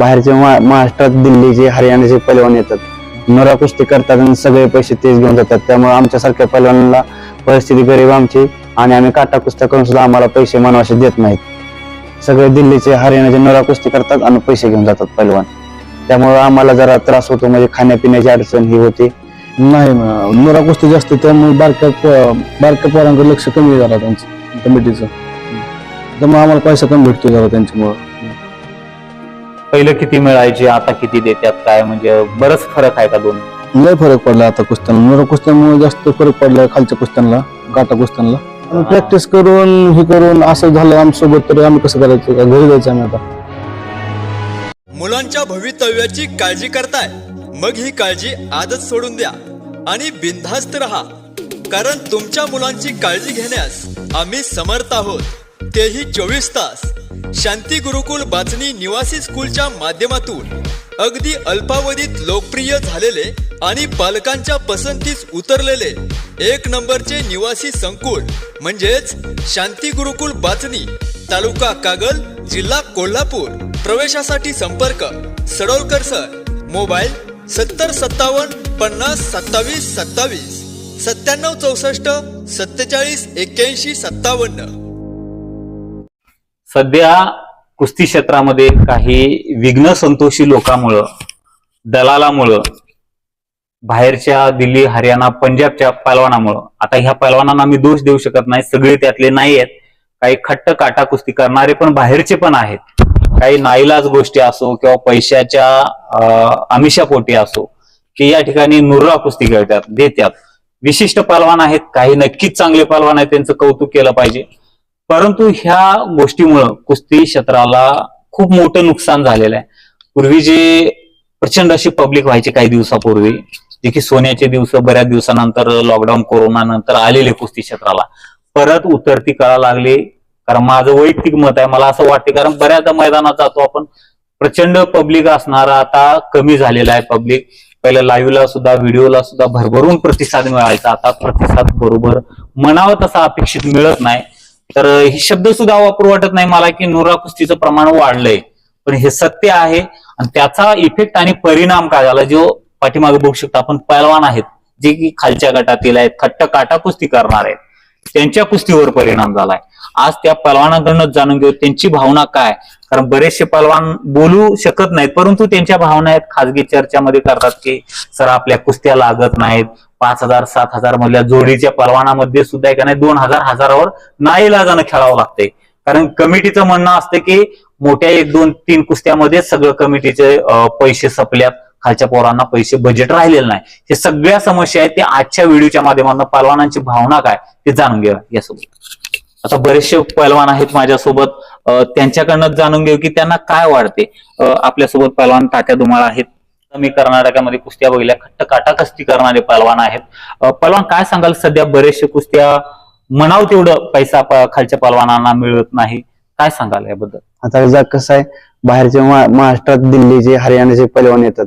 बाहेरचे महाराष्ट्रात दिल्लीचे हरियाणाचे पैलवान येतात. नोरा कुस्ती करतात आणि सगळे पैसे तेच घेऊन जातात. त्यामुळे आमच्यासारख्या पैलवानांना परिस्थिती गरीब आमची आणि आम्ही काटा कुस्त्या करून सुद्धा आम्हाला पैसे मानवासे देत नाहीत. सगळे दिल्लीचे हरियाणाचे नोरा कुस्ती करतात आणि पैसे घेऊन जातात पैलवान. त्यामुळे आम्हाला जरा त्रास होतो म्हणजे खाण्यापिण्याची अडचण ही होती. नाही नोरा कुस्ती जास्त त्यामुळे बारक्या बारक्या पोरांकडे लक्ष कमी झालं त्यांचं कमिटीचं. त्यामुळे आम्हाला पैसा कमी भेटतो जरा त्यांच्यामुळं. पहिलं किती मिळायचे आता किती देतात काय म्हणजे बरंच फरक आहे का दोन लय फरक पडला आता कुस्त्यांना. नोरा कुस्त्यामुळे जास्त फरक पडला खालच्या कुस्त्यांना काटा कुस्त्यांना. प्रॅक्टिस करून हे करून असं झालं आमच्यासोबत तर आम्ही कसं करायचं? का घरी जायचं आम्ही आता? मुलांच्या भवितव्याची काळजी करताय. मग ही काळजी आजच सोडून द्या आणि बिनधास्त रहा. कारण तुमच्या मुलांची काळजी घेण्यास आम्ही समर्थ आहोत. तेही चोवीस तास. शांती गुरुकुल बाचणी निवासी स्कूलच्या माध्यमातून अगदी अल्पावधीत लोकप्रिय झालेले आणि पालकांच्या पसंतीस उतरलेले एक नंबरचे निवासी संकुल म्हणजेच शांती गुरुकुल बाचणी तालुका कागल जिल्हा कोल्हापूर. प्रवेशासाठी संपर्क सडोलकर सर मोबाईल सत्तर सत्तावन्न पन्नास सत्तावीस सत्तावीस सत्त्याण्णव चौसष्ट सत्तेचाळीस एक्क्याऐंशी सत्तावन्न. सध्या कुस्ती क्षेत्रामध्ये काही विघ्न संतोषी लोकांमुळं दलालामुळं बाहेरच्या दिल्ली हरियाणा पंजाबच्या पैलवानामुळं आता ह्या पैलवानांना मी दोष देऊ शकत नाही सगळे त्यातले नाही आहेत. काही खट्ट काटा कुस्ती करणारे पण बाहेरचे पण आहेत. काही नाईलाज गोष्टी असो किंवा पैशाच्या अमिषापोटी आमिषापोटी असो की या ठिकाणी नुर्रा कुस्ती खेळतात देतात. विशिष्ट पालवान आहेत काही नक्कीच चांगले पालवान आहेत त्यांचं कौतुक केलं पाहिजे. परंतु ह्या गोष्टीमुळं कुस्ती क्षेत्राला खूप मोठं नुकसान झालेलं आहे. पूर्वी जे प्रचंड अशी पब्लिक व्हायची काही दिवसापूर्वी जे की सोन्याचे दिवस बऱ्याच दिवसानंतर लॉकडाऊन कोरोना नंतर आलेले कुस्ती क्षेत्राला. परत उतरती कळा लागली. कारण माझं वैयक्तिक मत आहे मला असं वाटते कारण बऱ्याचदा मैदानात जातो आपण. प्रचंड पब्लिक असणारा आता कमी झालेला आहे पब्लिक पहिल्या लाईव्हला सुद्धा व्हिडिओला सुद्धा भरभरून प्रतिसाद मिळायचा. आता प्रतिसाद बरोबर मनावर तसा अपेक्षित मिळत नाही. तर हे शब्द सुद्धा वापरू वाटत नाही मला की नुरा कुस्तीचं प्रमाण वाढलंय. पण हे सत्य आहे आणि त्याचा इफेक्ट आणि परिणाम काय झाला जो पाठीमागे बघू शकतो आपण पैलवान आहेत जे की खालच्या गटातील आहेत खट्ट काटा कुस्ती करणार आहेत त्यांच्या कुस्तीवर परिणाम झालाय. आज त्या पलवानाकडनं जाणून घेऊ त्यांची भावना काय? कारण बरेचसे पलवान बोलू शकत नाहीत परंतु त्यांच्या भावना आहेत खाजगी चर्चामध्ये करतात की सर आपल्या कुस्त्या लागत नाहीत. पाच हजार सात हजार मधल्या जोडीच्या पलवानामध्ये सुद्धा एका नाही? दोन हजार हजारावर नाईलाजानं खेळावं लागतंय. कारण कमिटीचं म्हणणं असतं की मोठ्या एक दोन तीन कुस्त्यामध्ये सगळं कमिटीचे पैसे सपल्यात. खालच्या पोरांना पैसे बजेट राहिलेलं नाही. हे सगळ्या समस्या आहेत ते आजच्या व्हिडिओच्या माध्यमातून पलवानांची भावना काय ते जाणून घ्या यासोबत. आता बरेचसे पैलवान आहेत माझ्यासोबत. त्यांच्याकडनं जाणून घेऊ की त्यांना काय वाढते. आपल्यासोबत पहलवान तात्या धुमाळ आहेत. मी कर्नाटकामध्ये कुस्त्या बघितल्या. खट्ट काटा कस्ती करणारे पहलवान आहेत. पहलवान काय सांगाल? सध्या बरेचसे कुस्त्या म्हणाव तेवढं पैसा खालच्या पलवानांना मिळत नाही. काय सांगाल याबद्दल? आता जर कसं आहे? बाहेरचे महाराष्ट्रात दिल्लीचे हरियाणाचे पैलवान येतात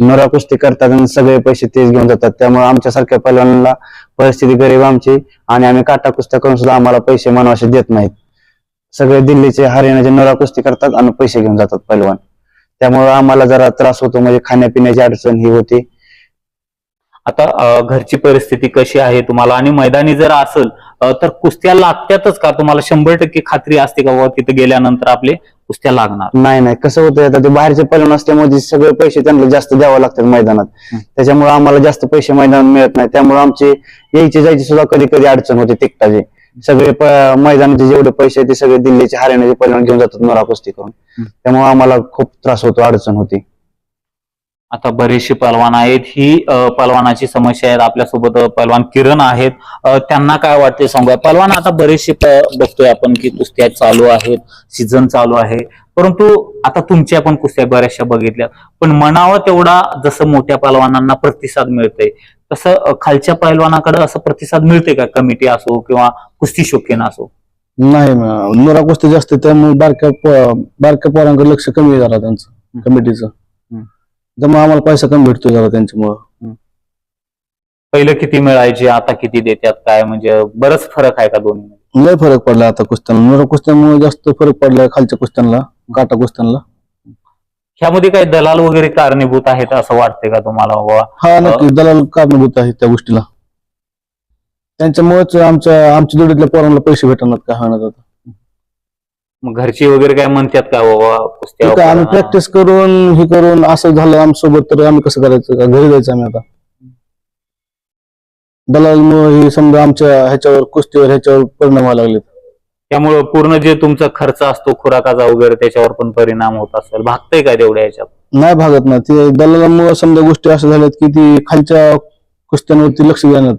नोरा कुस्ती करतात आणि सगळे पैसे तेच घेऊन जातात. त्यामुळे आमच्यासारख्या पैलवानांना परिस्थिती गरीब आमची आणि आम्ही काटा कुस्त्या करून सुद्धा आम्हाला पैसे मानवासे देत नाहीत. सगळे दिल्लीचे हरियाणाचे नोरा कुस्ती करतात आणि पैसे घेऊन जातात पैलवान. त्यामुळे आम्हाला जरा त्रास होतो म्हणजे खाण्यापिण्याची अडचण ही होती. आता घरची परिस्थिती कशी आहे तुम्हाला? आणि मैदानी जर असेल तर कुस्त्या लागतातच का? तुम्हाला शंभर टक्के खात्री असते का बाबा तिथे गेल्यानंतर आपले कुस्त्या लागणार? नाही नाही. कसं होतं आता ते बाहेरचे पैलवान असल्यामुळे सगळे पैसे त्यांना जास्त द्यावे लागतात मैदानात. त्याच्यामुळे आम्हाला जास्त पैसे मैदानात मिळत नाही. त्यामुळे आमचे यायचे जायची सुद्धा कधी कधी अडचण होते तिकटाचे. सगळे मैदानाचे जेवढे पैसे आहेत ते सगळे दिल्लीचे हरियाणाचे पैलवान घेऊन जातात नोरा कुस्ती करून. त्यामुळे आम्हाला खूप त्रास होतो अडचण होती. आता बरेचसे पलवान आहेत. ही पलवानाची समस्या आहे आपल्यासोबत पलवान किरण आहेत. त्यांना काय वाटते सांगूया? पलवान आता बरेचसे बघतोय आपण की कुस्त्या चालू आहेत. सीझन चालू आहे. परंतु आता तुमच्या पण कुस्त्या बऱ्याचशा बघितल्या. पण म्हणावं तेवढा जसं मोठ्या पलवानांना प्रतिसाद मिळतंय तसं खालच्या पैलवानाकडे असं प्रतिसाद मिळते का? कमिटी असो किंवा कुस्ती शौकीन असो? नाही नोरा कुस्ती जास्त त्यामुळे बारक्या बारक्या पोरांकडे लक्ष कमी झालं त्यांचं कमिटीचं. त्यामुळे आम्हाला पैसा कमी भेटतो जरा त्यांच्यामुळं. पहिलं किती मिळायचे आता किती देतात काय म्हणजे बरंच फरक आहे का दोन्ही लय फरक पडला आता कुस्त्यांना. नोरा कुस्त्यामुळे जास्त फरक पडला खालच्या कुस्त्यांना काटा कुस्त्यांना. ह्यामध्ये काही दलाल वगैरे कारणीभूत आहेत असं वाटतंय का तुम्हाला बाबा? हा नक्की. दलाल कारणीभूत आहे त्या गोष्टीला. त्यांच्यामुळेच आमच्या आमच्या जोडीतल्या पोरांना पैसे भेटणार काय होणार आता मग घरचे वगैरे काय म्हणतात का बाबा? कुस्त्या ठीक आहे आम्ही? प्रॅक्टिस करून हे करून असं झालं आमच्यासोबत तर आम्ही कसं करायचं? का घरी जायचं आम्ही आता? दलालमुळे हे समजा आमच्या ह्याच्यावर कुस्तीवर ह्याच्यावर परिणाम व्हायला लागले त्यामुळं पूर्ण जे तुमचा खर्च असतो खुराकाचा वगैरे त्याच्यावर पण परिणाम होत असेल. भागतंय का तेवढ्या याच्यात? नाही भागत ना. ते दलालामुळे समजा गोष्टी अशा झाल्यात की ती खालच्या कुस्त्यांवरती लक्ष देण्यात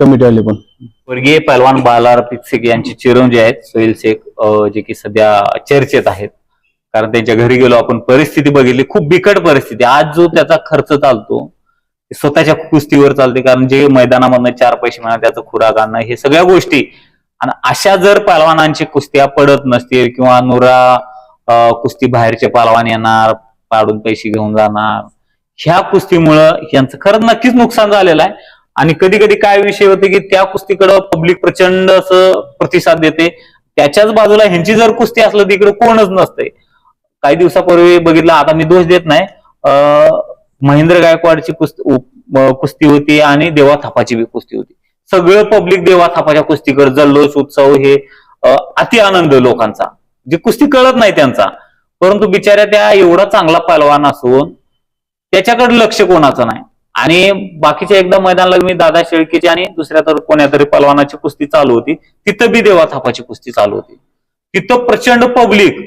कमिटी आली पण. स्वर्गीय पहलवान बालार पित्सिक यांचे चिरंजी आहेत. सोहेल शेख अं, जे की सध्या चर्चेत आहेत. कारण त्यांच्या घरी गेलो आपण परिस्थिती बघितली. खूप बिकट परिस्थिती. आज जो त्याचा खर्च चालतो ते स्वतःच्या कुस्तीवर चालते. कारण जे मैदानामधनं चार पैसे मिळणार त्याचं खुराक आणणं हे सगळ्या गोष्टी आणि अशा जर पहलवानांची कुस्त्या पडत नसतील किंवा नुरा कुस्ती बाहेरचे पहलवान येणार पाडून पैसे घेऊन जाणार ह्या कुस्तीमुळं यांचं खरंच नक्कीच नुकसान झालेलं आहे. आणि कधी कधी काय विषय होते की त्या कुस्तीकडं पब्लिक प्रचंड असं प्रतिसाद देते. त्याच्याच बाजूला ह्यांची जर कुस्ती असलं तिकडे कोणच नसते काही दिवसापूर्वी बघितलं आता मी दोष देत नाही. महेंद्र गायकवाडची कुस्ती कुस्ती होती आणि देवा थापाची बी कुस्ती होती. सगळं पब्लिक देवा थापाच्या कुस्तीकर जल्लोष उत्सव हे अति आनंद लोकांचा. जे कुस्ती कळत नाही त्यांचा. परंतु बिचाऱ्या त्या एवढा चांगला पहलवान असून त्याच्याकडे लक्ष कोणाचं नाही. आणि बाकीच्या एकदा मैदानाला मी दादा शेळकेची आणि दुसऱ्या तर कोण्यातरी पलवानाची कुस्ती चालू होती. तिथं बी देवा थापाची कुस्ती चालू होती. तिथं प्रचंड पब्लिक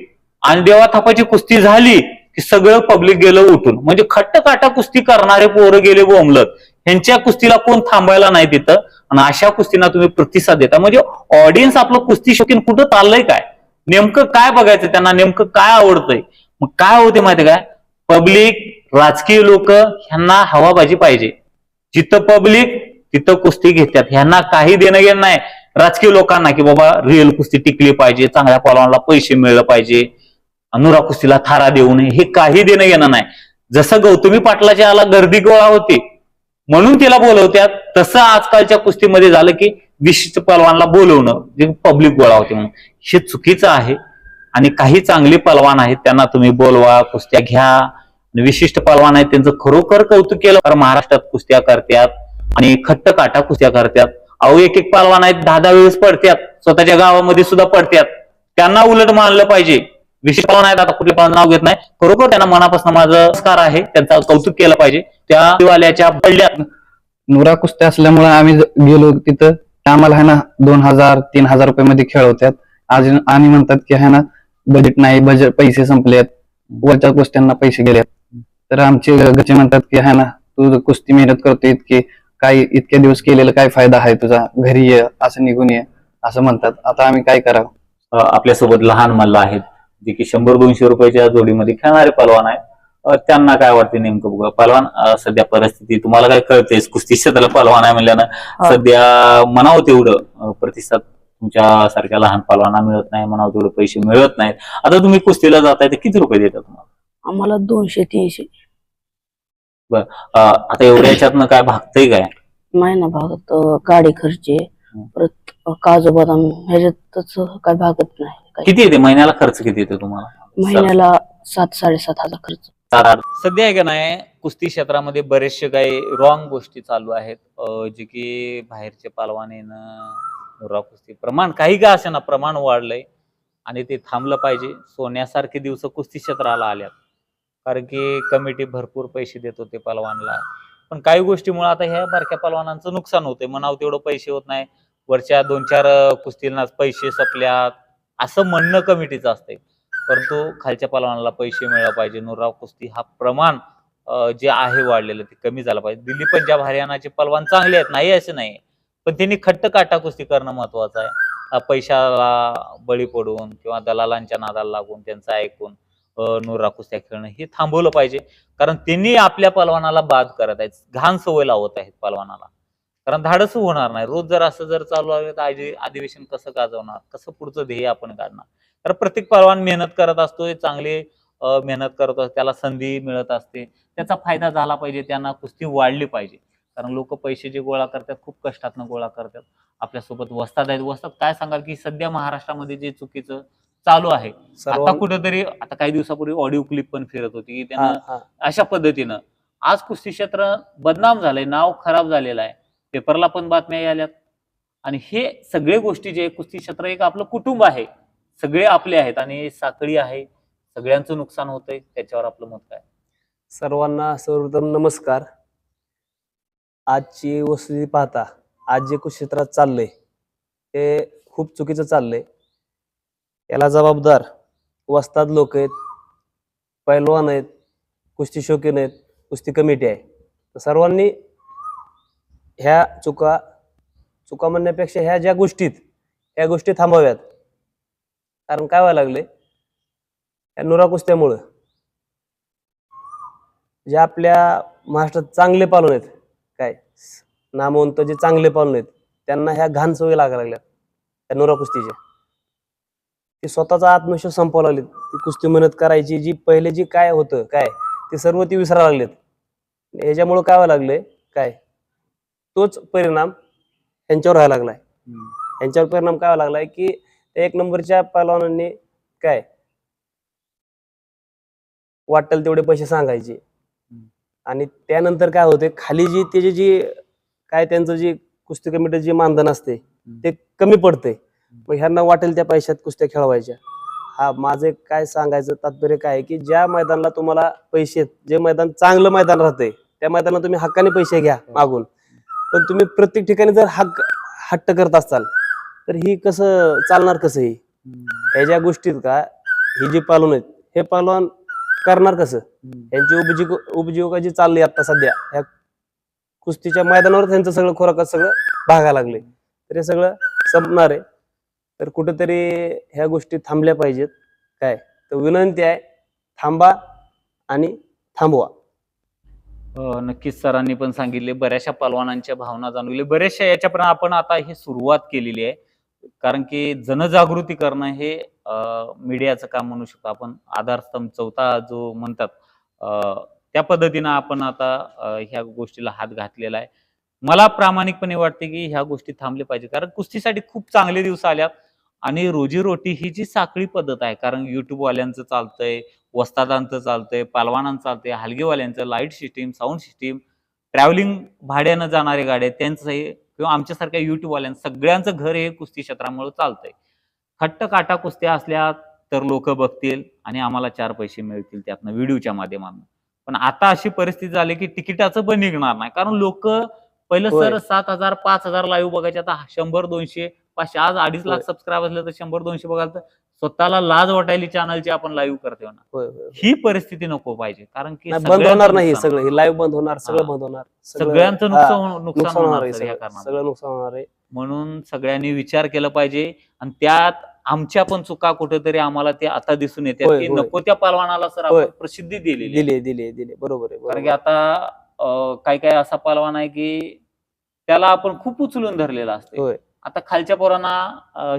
आणि देवा थापाची कुस्ती झाली की सगळं पब्लिक गेलं उठून. म्हणजे खट्ट काटा कुस्ती करणारे पोरं गेले बोमलत ह्यांच्या कुस्तीला कोण थांबायला नाही तिथं. आणि अशा कुस्तींना तुम्ही प्रतिसाद देता. म्हणजे ऑडियन्स आपलं कुस्ती शौकीन कुठं चाललंय काय? नेमकं काय बघायचं त्यांना? नेमकं काय आवडतंय? मग काय होते माहिती काय पब्लिक राजकीय लोक ह्यांना हवाबाजी पाहिजे. जिथं पब्लिक तिथं कुस्ती घेतात. ह्यांना काही देणं घेणं नाही. राजकीय लोकांना की बाबा रिअल कुस्ती टिकली पाहिजे चांगल्या पॉलवानला पैसे मिळलं पाहिजे अनुरा कुस्तीला थारा देऊ नये हे काही देणं घेणं नाही. जसं गौतमी पाटलाच्या आला गर्दी गोळा होती म्हणून तिला बोलवत्यात. तसं आजकालच्या कुस्तीमध्ये झालं की विशिष्ट पलवानला बोलवणं जे पब्लिक गोळा होते म्हणून. हे चुकीचं आहे आणि काही चांगले पलवान आहेत त्यांना तुम्ही बोलवा कुस्त्या घ्या. विशिष्ट पलवान आहेत त्यांचं खरोखर कौतुक केलं कारण महाराष्ट्रात कुस्त्या करतात आणि खट्ट काटा कुस्त्या करतात अहो एक एक पलवान आहेत दहा दहा वेळेस पडतात स्वतःच्या गावामध्ये सुद्धा पडतात त्यांना उलट मानलं पाहिजे. विशिष्ट पलवान आहेत आता कुठले पलवान नाव घेत नाही. खरोखर त्यांना मनापासून माझं नमस्कार आहे त्यांचा कौतुक केलं पाहिजे. त्या दिवाल्याच्या पडल्यात नुरा कुस्ती असल्यामुळे आम्ही गेलो तिथं. आम्हाला आहे ना दोन हजार तीन हजार रुपये मध्ये खेळवतात आज आणि म्हणतात की आहे ना बजेट नाही बजेट पैसे संपलेत. वरच्या कुस्त्यांना पैसे गेलेत. तर आमचे घरचे म्हणतात की आहे ना तू कुस्ती मेहनत करतो इतकी काय इतके दिवस केलेलं काय फायदा आहे तुझा? घरी ये असं निघून ये असं म्हणतात. आता आम्ही काय करावं? आपल्यासोबत लहान मल्ल आहेत. जे की शंभर दोनशे रुपयाच्या जोडीमध्ये खेळणारे पलवान आहेत. त्यांना काय वाटते नेमकं बघा पलवान सध्या परिस्थिती तुम्हाला काय कळतेच कुस्ती क्षेत्राला पलवान आहे म्हणल्यानं सध्या म्हणावं तेवढं. प्रतिसाद तुमच्या सारख्या लहान पलवाना मिळत नाही म्हणावं तेवढे पैसे मिळत नाहीत. आता तुम्ही कुस्तीला जाताय तर किती रुपये देतात तुम्हाला? आम्हाला दोनशे तीनशे अ, आता एवढ्या याच्यातनं काय भागतंय काय? नाही ना भागत. गाडी खर्चे परत काजू बदाम ह्याच्यातच काय भागत नाही. किती येते? महिन्याला खर्च किती येतो तुम्हाला? महिन्याला सात साडेसात हजार खर्च. सध्या आहे का नाही कुस्ती क्षेत्रामध्ये बरेचसे काही रॉंग गोष्टी चालू आहेत. जे की बाहेरचे पालवान येणं रॉ कुस्ती प्रमाण काही का असे ना प्रमाण वाढलंय. आणि ते थांबलं पाहिजे. सोन्यासारखे दिवस कुस्ती क्षेत्राला आल्यात. कारण की कमिटी भरपूर पैसे देत होते पलवानला. पण काही गोष्टीमुळे आता ह्या बारक्या पलवानांचं नुकसान होते म्हणावं तेवढं पैसे होत नाही. वरच्या दोन चार कुस्तीला पैसे सपल्यात. असं म्हणणं कमिटीचं असतंय. परंतु खालच्या पलवानाला पैसे मिळायला पाहिजे. नुराव कुस्ती हा प्रमाण जे आहे वाढलेलं ते कमी झालं पाहिजे. दिल्ली पंजाब हरियाणाचे पलवान चांगले आहेत. नाही असे नाही. पण त्यांनी खट्ट काटा कुस्ती करणं महत्वाचं आहे. पैशाला बळी पडून किंवा दलालांच्या नादाला लागून त्यांचं ऐकून नुरा कुस्त्या खेळणं हे थांबवलं पाहिजे. कारण त्यांनी आपल्या पलवानाला बाद करत आहेत. घाण सवय लावत आहेत पलवानाला. कारण धाडस होणार नाही. रोज जर असं जर चालू आहे तर आधी- अधिवेशन कसं गाजवणार? कसं पुढचं ध्येय आपण काढणार? तर प्रत्येक पलवान मेहनत करत असतो चांगले मेहनत करत असतो त्याला संधी मिळत असते. त्याचा फायदा झाला पाहिजे त्यांना कुस्ती वाढली पाहिजे. कारण लोक पैसे जे गोळा करतात खूप कष्टातनं गोळा करतात. आपल्यासोबत वस्तात आहेत. वस्तात काय सांगाल की सध्या महाराष्ट्रामध्ये जे चुकीचं चालू आहे आता कुठेतरी आता काही दिवसापूर्वी ऑडिओ क्लिप पण फिरत होती की त्यांना. अशा पद्धतीनं आज कुस्ती क्षेत्र बदनाम झालंय नाव खराब झालेलं आहे. पेपरला पण बातम्या आल्यात आणि हे सगळे गोष्टी जे कुस्ती क्षेत्र एक आपलं कुटुंब आहे सगळे आपले आहेत आणि साखळी आहे सगळ्यांचं नुकसान होतंय त्याच्यावर आपलं मत काय? सर्वांना सर्वप्रथम नमस्कार. आजची वस्तुस्थिती पाहता आज जे क्षेत्रात चाललंय ते खूप चुकीचं चाललंय. याला जबाबदार वस्ताद लोक आहेत पैलवान आहेत कुस्ती शौकीन आहेत कुस्ती कमिटी आहे. तर सर्वांनी ह्या चुका चुका म्हणण्यापेक्षा ह्या ज्या गोष्टीत ह्या गोष्टी थांबाव्यात. कारण काय व्हायला लागले या नुरा कुस्त्यामुळं जे आपल्या महाराष्ट्रात चांगले पालन आहेत काय? नामवंत जे चांगले पालन आहेत त्यांना ह्या घाण सवयी लागायला लागल्या त्या नोरा कुस्तीच्या ती स्वतःचा आत्मविश्वास संपवा लागलेत. ती कुस्ती मेहनत करायची जी पहिले जी काय होतं काय? ते सर्व ती विसरायला लागलेत. ह्याच्यामुळं काय व्हायला लागले काय? तोच परिणाम यांच्यावर व्हायला लागलाय. यांच्यावर परिणाम काय व्हायला लागलाय की एक नंबरच्या पहलवानांनी काय? वाटेल तेवढे पैसे सांगायचे. आणि त्यानंतर काय होते खाली जी त्याची जी काय त्यांचं जी कुस्ती कमिटी जे मानधन असते ते कमी पडते मग ह्यांना वाटेल त्या पैशात कुस्त्या खेळवायच्या. हा माझं काय सांगायचं तात्पर्य काय आहे की ज्या मैदानाला तुम्हाला पैसे जे मैदान चांगलं मैदान राहतंय त्या मैदानाला तुम्ही हक्काने पैसे घ्या मागून. पण तुम्ही प्रत्येक ठिकाणी जर हक्क हट्ट करत असाल तर ही कसं चालणार कसं ही? ह्या ज्या गोष्टीत का ही जी पालवण आहेत हे पालवण करणार कसं? यांची उपजीव उपजीविका जी चालली आता सध्या. ह्या कुस्तीच्या मैदानावर त्यांचं सगळं खोराकात सगळं भागा लागले. तर हे सगळं संपणार आहे. तर कुठेतरी ह्या गोष्टी थांबल्या पाहिजेत. काय? तर विनंती आहे थांबा आणि थांबवा. नक्कीच सरांनी पण सांगितले बऱ्याचशा पलवानांच्या भावना जाणवले बऱ्याचशा याच्यापर्यंत आपण आता ही सुरुवात केलेली आहे. कारण की जनजागृती करणं हे मीडियाचं काम म्हणू शकतो आपण. आधारस्तंभ चौथा जो म्हणतात त्या पद्धतीनं आपण आता ह्या गोष्टीला हात घातलेला आहे. मला प्रामाणिकपणे वाटते की ह्या गोष्टी थांबल्या पाहिजे. कारण कुस्तीसाठी खूप चांगले दिवस आल्यात. आणि रोजीरोटी ही जी साखळी पद्धत आहे कारण युट्यूब वाल्यांचं चालतंय वस्तादांचं चालतंय पालवानांचं चालतंय हलगेवाल्यांचं light system sound system travelling भाड्यानं जाणारे गाड्या त्यांचं हे किंवा आमच्यासारख्या युट्यूबवाल्यांचं सगळ्यांचं घर हे कुस्ती क्षेत्रामुळे चालतंय खट्ट काटा कुस्त्या असल्या तर लोक बघतील आणि आम्हाला चार पैसे मिळतील त्यातनं व्हिडिओच्या माध्यमातून पण आता अशी परिस्थिती झाली की तिकिटाचं पण निघणार नाही कारण लोक पहिलं. सर सात हजार पाच हजार लाईव्ह बघायचे आता शंभर दोनशे पाचशे आज अडीच लाख. सबस्क्राईब असले तर शंभर दोनशे बघायला तर स्वतःला लाज वाटायली चॅनलची आपण लाईव्ह करतोय ना. ही परिस्थिती नको पाहिजे कारण की बंद होणार नाही. सगळं हे लाईव्ह बंद होणार सगळं. बंद होणार सगळं- सगळ्यांचं नुकसान नुकसान होणार सगळं नुकसान होणार आहे म्हणून सगळ्यांनी विचार केला पाहिजे आणि त्यात आमच्या पण चुका कुठेतरी आम्हाला ते आता दिसून होय, की. नको त्या पालवानाला सर. आपण प्रसिद्धी आहे. दिले दिले दिले बरोबर आहे कारण की. आता काय काय असा पालवान आहे की त्याला आपण खूप उचलून धरलेला असते आता खालच्या पोरांना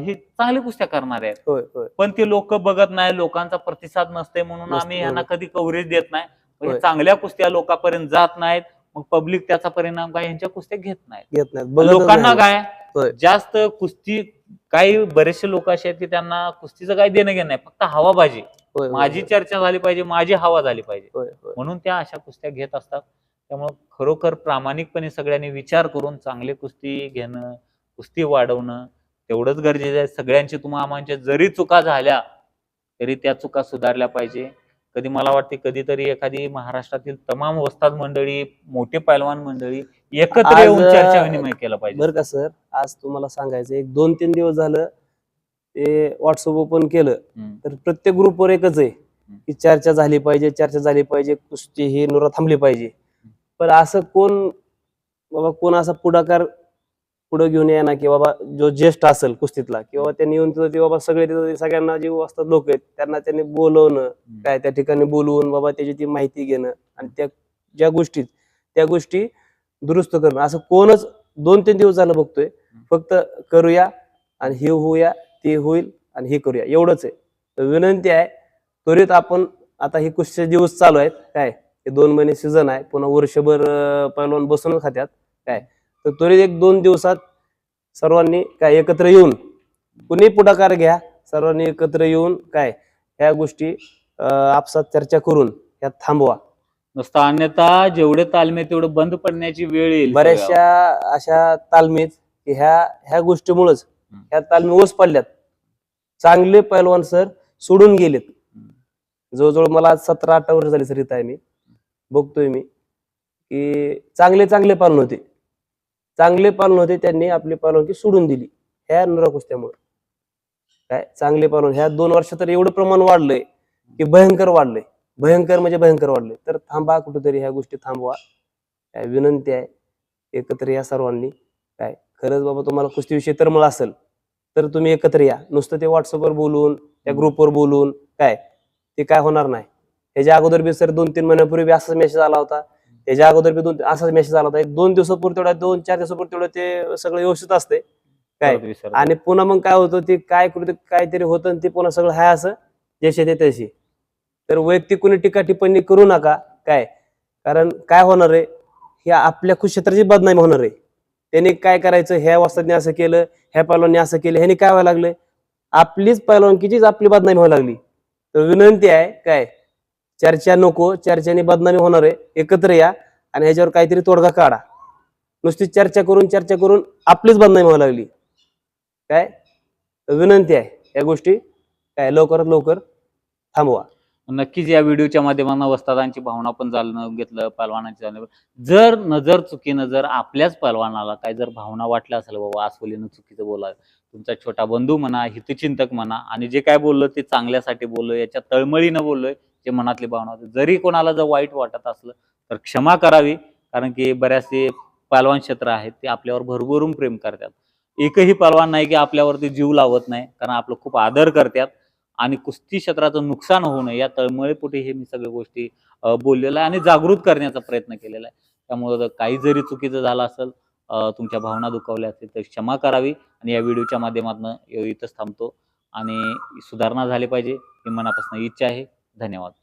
ही चांगली कुस्त्या करणार आहेत. पण ते लोक बघत नाही लोकांचा प्रतिसाद नसते म्हणून आम्ही यांना. कधी कव्हरेज देत नाही. हे. चांगल्या कुस्त्या लोकांपर्यंत जात नाहीत. मग पब्लिक त्याचा परिणाम काय? यांच्या कुस्त्या घेत नाहीत. घेत बघतच लोकांना नाही. काय. जास्त कुस्ती काही बरेचसे लोक असे आहेत की त्यांना कुस्तीचं काही देणं घेणं नाही. फक्त हवाबाजी माझी चर्चा झाली पाहिजे माझी हवा झाली पाहिजे. म्हणून त्या अशा कुस्त्या घेत असतात. त्यामुळे खरोखर प्रामाणिकपणे सगळ्यांनी विचार करून चांगले कुस्ती घेणं कुस्ती वाढवणं तेवढंच गरजेचं आहे. सगळ्यांची तुम्हा आम्हाच्या जरी चुका झाल्या तरी त्या चुका सुधारल्या पाहिजे. कधी मला वाटते कधीतरी एखादी महाराष्ट्रातील तमाम वस्ताद मंडळी मोठे पैलवान मंडळी एकत्र येऊन चर्चा विनिमय केला पाहिजे. बरं का सर? आज तुम्हाला सांगायचं एक दोन तीन दिवस झालं ते व्हॉट्सअप ओपन केलं. तर प्रत्येक ग्रुपवर एकच आहे की चर्चा झाली पाहिजे चर्चा झाली पाहिजे कुस्ती ही नुरा थांबली पाहिजे. पण असं कोण बाबा कोण असा पुढाकार पुढे घेऊन येणार की बाबा जो ज्येष्ठ असेल कुस्तीतला किंवा त्यांनी येऊन तिथं ते बाबा सगळे तिथं सगळ्यांना जे असतात लोक आहेत त्यांना त्यांनी बोलवणं काय त्या ठिकाणी बोलवून बाबा त्याची ती माहिती घेणं आणि त्या ज्या गोष्टीत त्या गोष्टी दुरुस्त करणं. असं कोणच दोन तीन दिवस झालं बघतोय फक्त करूया आणि हे होऊया ते होईल आणि हे करूया. एवढंच आहे. तर विनंती आहे त्वरित आपण आता हे कुस्तीचे दिवस चालू आहेत. काय? हे दोन महिने सीझन आहे. पुन्हा वर्षभर पैलवान बसून खात्यात. काय? तर त्वरित एक दोन दिवसात सर्वांनी काय एकत्र येऊन कुणी पुढाकार घ्या सर्वांनी एकत्र येऊन काय ह्या गोष्टी आपसात चर्चा करून ह्या थांबवा. नुसतं अन्यथा जेवढे तालमे तेवढं बंद पडण्याची वेळ येईल बऱ्याचशा अशा तालमीत की ह्या ह्या गोष्टीमुळेच. ह्या तालमी ओस पडल्यात. चांगले पैलवान सर सोडून गेलेत. जवळजवळ मला सतरा अठरा वर्ष झाली सर इथं आहे मी. बघतोय मी की चांगले चांगले पालन होते. चांगले पालन होते त्यांनी आपली पालवणकी सोडून दिली. ह्या नुरा कुस्त्यामुळे. काय? चांगले पालन. ह्या दोन वर्षात तर एवढं प्रमाण वाढलंय की भयंकर वाढलंय. भयंकर म्हणजे भयंकर वाढलंय. तर थांबा कुठेतरी ह्या गोष्टी थांबवा. काय? विनंती आहे. एकत्र या सर्वांनी. काय? खरंच बाबा तुम्हाला कुस्तीविषयी तरमळ असेल तर तुम्ही एकत्र या. नुसतं ते व्हॉट्सअपवर बोलून त्या ग्रुपवर बोलून काय? ते काय होणार नाही. ह्याच्या अगोदर बी सर दोन तीन महिन्यापूर्वी असाच मेसेज आला होता. त्याच्या अगोदर बी दोन असाच मेसेज आला होता. एक दोन दिवसापूर्वी तेवढा दोन चार दिवसापूर्वी तेवढं ते सगळं व्यवस्थित असते. काय? आणि पुन्हा मग काय होतं ते काय कृती काहीतरी होतं आणि ते पुन्हा सगळं हाय असं जसे ते तशी. तर वैयक्तिक कोणी टीका टिप्पणी करू नका. काय? कारण काय होणार आहे? हे आपल्या क्षेत्राची बदनामी होणार आहे. त्यांनी काय करायचं? ह्या वस्तादने असं केलं ह्या पैलवानने असं केलं ह्याने काय व्हायला लागलं? आपलीच पैलवानकीचीच आपली बदनामी व्हायला लागली. तर विनंती आहे काय? चर्चा नको चर्चेने बदनामी होणार आहे. एकत्र या आणि ह्याच्यावर काहीतरी तोडगा काढा. नुसती चर्चा करून चर्चा करून आपलीच बदनामी व्हायला लागली. काय? विनंती आहे या गोष्टी. काय? लवकरात लवकर थांबवा. नक्कीच या व्हिडिओच्या माध्यमांना वस्तादांची भावना पण जाणून घेतलं पहलवानांची जाणून जर नजर चुकीनं जर आपल्याच पालवानाला काय जर भावना वाटल्या असेल बाबा आसवलीनं चुकीचं बोला तुमचा छोटा बंधू म्हणा हितचिंतक म्हणा आणि जे काय बोललं ते चांगल्यासाठी बोललो याच्या तळमळीनं बोललोय. जे मनातली भावना होती. जरी कोणाला जर वाईट वाटत असलं तर क्षमा करावी. कारण की बऱ्याचसे पालवान क्षेत्र आहेत ते आपल्यावर भरभरून प्रेम करतात. एकही पालवान नाही की आपल्यावरती जीव लावत नाही कारण आपलं खूप आदर करतात. आणि कुस्ती क्षेत्राचं नुकसान होऊ नये या तळमळीपोटी हे मी सगळ्या गोष्टी बोललेलं आहे आणि जागृत करण्याचा प्रयत्न केलेला आहे. त्यामुळं काही जरी चुकीचं झालं असेल तुमच्या भावना दुखावल्या असतील तर क्षमा करावी. आणि या व्हिडिओच्या माध्यमातून इथंच थांबतो. आणि सुधारणा झाली पाहिजे ही मनापासून इच्छा आहे. धन्यवाद.